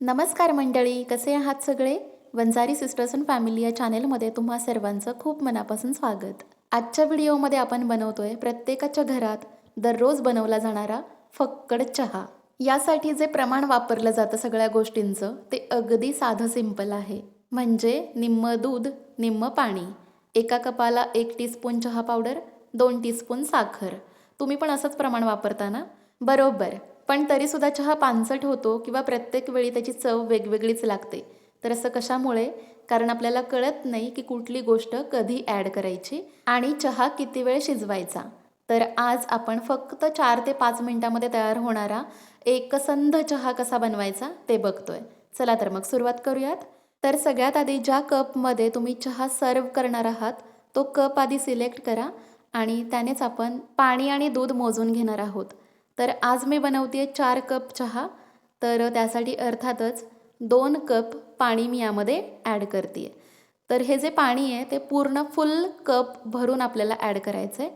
नमस्कार मंडळी कसे आहात सगळे? वंजारी सिस्टर्स अँड फॅमिली या चॅनेलमध्ये तुम्हा सर्वांचं खूप मनापासून स्वागत. आजच्या व्हिडिओमध्ये आपण बनवतोय प्रत्येकाच्या घरात दररोज बनवला जाणारा फक्कड चहा. यासाठी जे प्रमाण वापरलं जातं सगळ्या गोष्टींचं ते अगदी साधं सिंपल आहे. म्हणजे निम्म दूध निम्म पाणी. एका कपाला एक टीस्पून चहा पावडर दोन टीस्पून साखर. तुम्ही पण असंच प्रमाण वापरता ना बरोबर. पण तरीसुद्धा चहा पानसट होतो किंवा प्रत्येक वेळी त्याची चव वेगवेगळीच लागते. तर असं कशामुळे? कारण आपल्याला कळत नाही की कुठली गोष्ट कधी ॲड करायची आणि चहा किती वेळ शिजवायचा. तर आज आपण फक्त चार ते पाच मिनटामध्ये तयार होणारा एकसंध चहा कसा बनवायचा ते बघतोय. चला तर मग सुरुवात करूयात. तर सगळ्यात आधी ज्या कपमध्ये तुम्ही चहा सर्व करणार आहात तो कप आधी सिलेक्ट करा आणि त्यानेच आपण पाणी आणि दूध मोजून घेणार आहोत. तर आज मी बनवते चार कप चहा. तर त्यासाठी अर्थातच दोन कप पाणी मी यामध्ये ॲड करते आहे तर हे जे पाणी आहे ते पूर्ण फुल कप भरून आपल्याला ॲड करायचं आहे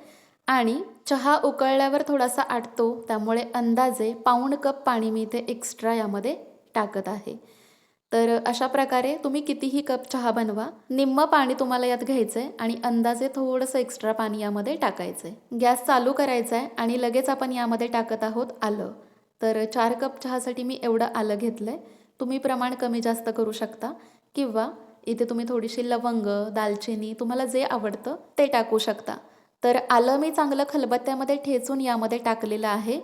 आणि चहा उकळल्यावर थोडासा आटतो त्यामुळे अंदाजे पाऊण कप पाणी मी इथे एक्स्ट्रा यामध्ये टाकत आहे. तर अशा प्रकारे तुम्ही कितीही कप चहा बनवा निम्म पाणी तुम्हाला यात घ्यायचं आहे आणि अंदाजे थोडंसं एक्स्ट्रा पाणी यामध्ये टाकायचं आहे गॅस चालू करायचा आहे आणि लगेच आपण यामध्ये टाकत आहोत आलं. तर चार कप चहासाठी मी एवढं आलं घेतलं आहे तुम्ही प्रमाण कमी जास्त करू शकता किंवा इथे तुम्ही थोडीशी लवंग दालचिनी तुम्हाला जे आवडतं ते टाकू शकता. तर आलं मी चांगलं खलबत्त्यामध्ये ठेचून यामध्ये टाकलेलं आहे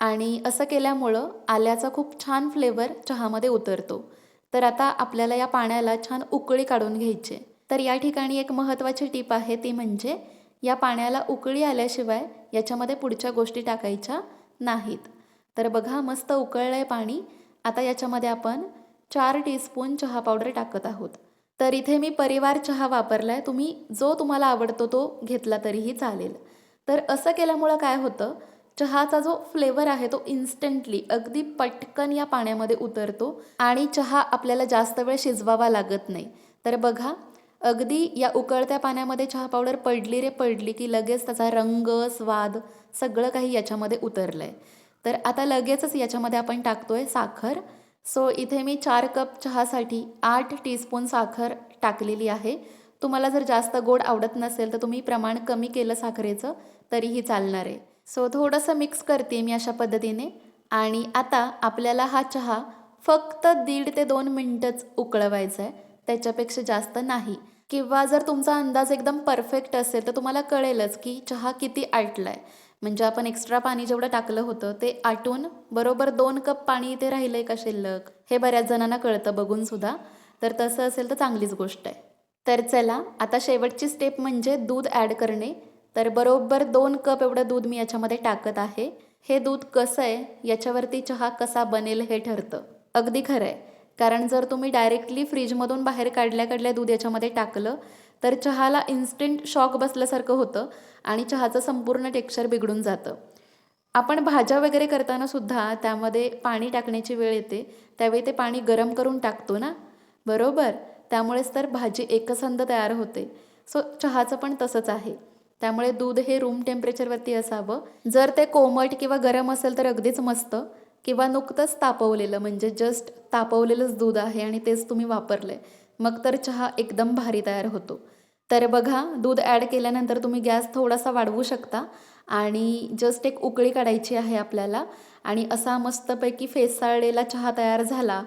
आणि असं केल्यामुळं आल्याचा खूप छान फ्लेवर चहामध्ये उतरतो. तर आता आपल्याला या पाण्याला छान उकळी काढून घ्यायची तर या ठिकाणी एक महत्त्वाची टीप आहे ती म्हणजे या पाण्याला उकळी आल्याशिवाय याच्यामध्ये पुढच्या गोष्टी टाकायच्या नाहीत. तर बघा मस्त उकळलं आहे पाणी. आता याच्यामध्ये आपण चार टीस्पून चहा पावडर टाकत आहोत. तर इथे मी परिवार चहा वापरला आहे तुम्ही जो तुम्हाला आवडतो तो घेतला तरीही चालेल. तर असं केल्यामुळं काय होतं चहाचा जो फ्लेवर आहे तो इन्स्टंटली अगदी पटकन या पाण्यामध्ये उतरतो आणि चहा आपल्याला जास्त वेळ शिजवावा लागत नाही. तर बघा अगदी या उकळत्या पाण्यामध्ये चहा पावडर पडली रे पडली की लगेच त्याचा रंग स्वाद सगळं काही याच्यामध्ये उतरलं आहे तर आता लगेचच याच्यामध्ये आपण टाकतो आहे साखर. सो इथे मी चार कप चहासाठी आठ टीस्पून साखर टाकलेली आहे. तुम्हाला जर जास्त गोड आवडत नसेल तर तुम्ही प्रमाण कमी केलं साखरेचं तरीही चालणार आहे. सो थोडंसं मिक्स करते मी अशा पद्धतीने. आणि आता आपल्याला हा चहा फक्त दीड ते दोन मिनटंच उकळवायचा आहे त्याच्यापेक्षा जास्त नाही. किंवा जर तुमचा अंदाज एकदम परफेक्ट असेल तर तुम्हाला कळेलच की चहा किती आटला आहे म्हणजे आपण एक्स्ट्रा पाणी जेवढं टाकलं होतं ते आटून बरोबर दोन कप पाणी इथे राहिलं आहे का शिल्लक? हे बऱ्याच जणांना कळतं बघून सुद्धा. तर तसं असेल तर चांगलीच गोष्ट आहे तर चला आता शेवटची स्टेप म्हणजे दूध ॲड करणे. तर बरोबर दोन कप एवढं दूध मी याच्यामध्ये टाकत आहे. हे दूध कसं आहे? याच्यावरती चहा कसा बनेल हे ठरतं. अगदी खरं आहे कारण जर तुम्ही डायरेक्टली फ्रीजमधून बाहेर काढल्या काढल्या दूध याच्यामध्ये टाकलं तर चहाला इन्स्टंट शॉक बसल्यासारखं होतं आणि चहाचं संपूर्ण टेक्स्चर बिघडून जातं. आपण भाज्या वगैरे करताना सुद्धा त्यामध्ये पाणी टाकण्याची वेळ येते. त्यावेळी ते पाणी गरम करून टाकतो ना? बरोबर? त्यामुळेच तर भाजी एकसंध तयार होते. सो चहाचं पण तसंच आहे. त्यामुळे दूध हे रूम टेम्परेचरवरती असावं. जर ते कोमट किंवा गरम असेल तर अगदीच मस्त. किंवा नुकतंच तापवलेलं म्हणजे जस्ट तापवलेलंच दूध आहे आणि तेच तुम्ही वापरलं आहे मग तर चहा एकदम भारी तयार होतो. तर बघा दूध ॲड केल्यानंतर तुम्ही गॅस थोडासा वाढवू शकता. आणि जस्ट एक उकळी काढायची आहे आपल्याला. आणि असा मस्तपैकी फेसाळलेला चहा तयार झाला.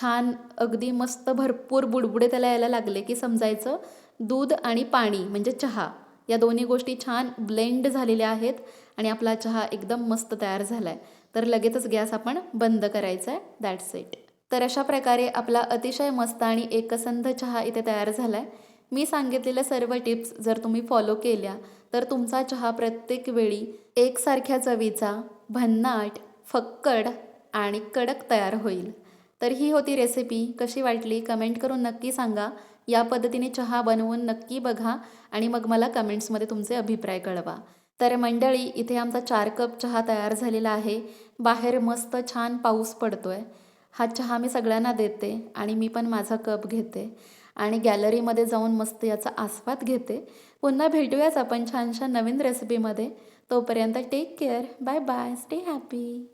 छान अगदी मस्त भरपूर बुडबुडे त्याला यायला लागले की समजायचं. दूध आणि पाणी म्हणजे चहा. या दोन्ही गोष्टी छान ब्लेंड झालेल्या आहेत आणि आपला चहा एकदम मस्त तयार झाला आहे तर लगेचच गॅस आपण बंद करायचा आहे दॅट्स इट तर अशा प्रकारे आपला अतिशय मस्त आणि एकसंध चहा इथे तयार झाला आहे मी सांगितलेल्या सर्व टिप्स जर तुम्ही फॉलो केल्या तर तुमचा चहा प्रत्येक वेळी एकसारख्या चवीचा भन्नाट फक्कड आणि कडक तयार होईल. तर ही होती रेसिपी कशी वाटली? कमेंट करून नक्की सांगा. या पद्धतीने चहा बनवून नक्की बघा आणि मग मला कमेंट्समध्ये तुमचे अभिप्राय कळवा. तर मंडळी इथे आमचा चार कप चहा तयार झालेला आहे. बाहेर मस्त छान पाऊस पडतो आहे हा चहा मी सगळ्यांना देते आणि मी पण माझा कप घेते. आणि गॅलरीमध्ये जाऊन मस्त याचा आस्वाद घेते. पुन्हा भेटूयाच आपण छानशा नवीन रेसिपीमध्ये तोपर्यंत take care bye bye stay happy